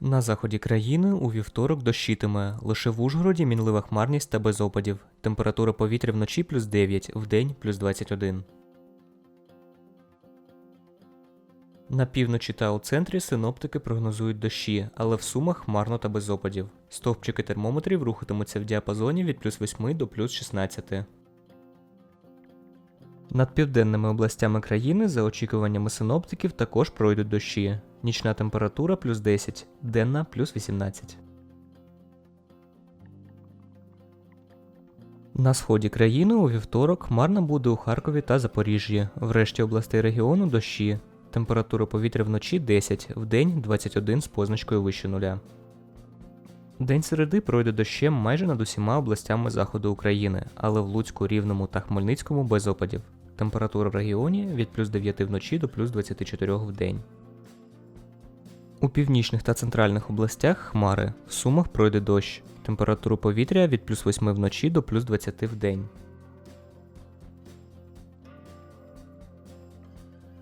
На заході країни у вівторок дощитиме. Лише в Ужгороді мінлива хмарність та без опадів. Температура повітря вночі плюс 9, вдень плюс 21. На півночі та у центрі синоптики прогнозують дощі, але в сумах хмарно та без опадів. Стовпчики термометрів рухатимуться в діапазоні від плюс 8 до плюс 16. Над південними областями країни, за очікуваннями синоптиків, також пройдуть дощі. Нічна температура плюс 10, денна плюс 18. На сході країни у вівторок хмарно буде у Харкові та Запоріжжі. В решті областей регіону дощі. Температура повітря вночі 10, вдень 21 з позначкою вище нуля. День середи пройде дощем майже над усіма областями заходу України, але в Луцьку, Рівному та Хмельницькому без опадів. Температура в регіоні від плюс 9 вночі до плюс 24 в день. У північних та центральних областях хмари. В Сумах пройде дощ. Температура повітря від плюс 8 вночі до плюс 20 в день.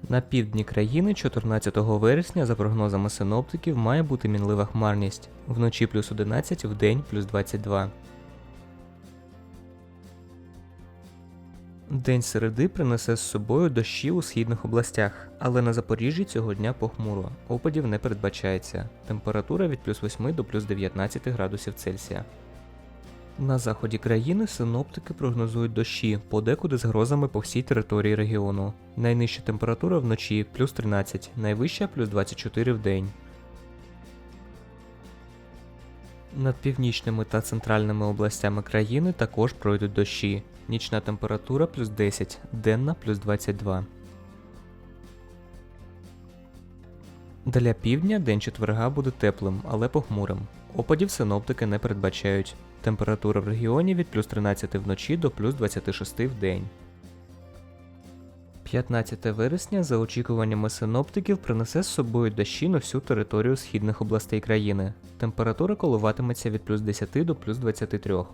На півдні країни 14 вересня, за прогнозами синоптиків, має бути мінлива хмарність. Вночі плюс 11, вдень плюс 22. День середи принесе з собою дощі у східних областях, але на Запоріжжі цього дня похмуро. Опадів не передбачається. Температура від плюс 8 до плюс 19 градусів Цельсія. На заході країни синоптики прогнозують дощі, подекуди з грозами по всій території регіону. Найнижча температура вночі плюс 13, найвища плюс 24 в день. Над північними та центральними областями країни також пройдуть дощі. Нічна температура плюс 10, денна плюс 22. Для півдня день четверга буде теплим, але похмурим. Опадів синоптики не передбачають. Температура в регіоні від плюс 13 вночі до плюс 26 в день. 15 вересня, за очікуваннями синоптиків, принесе з собою дощі на всю територію східних областей країни. Температура коливатиметься від плюс 10 до плюс 23.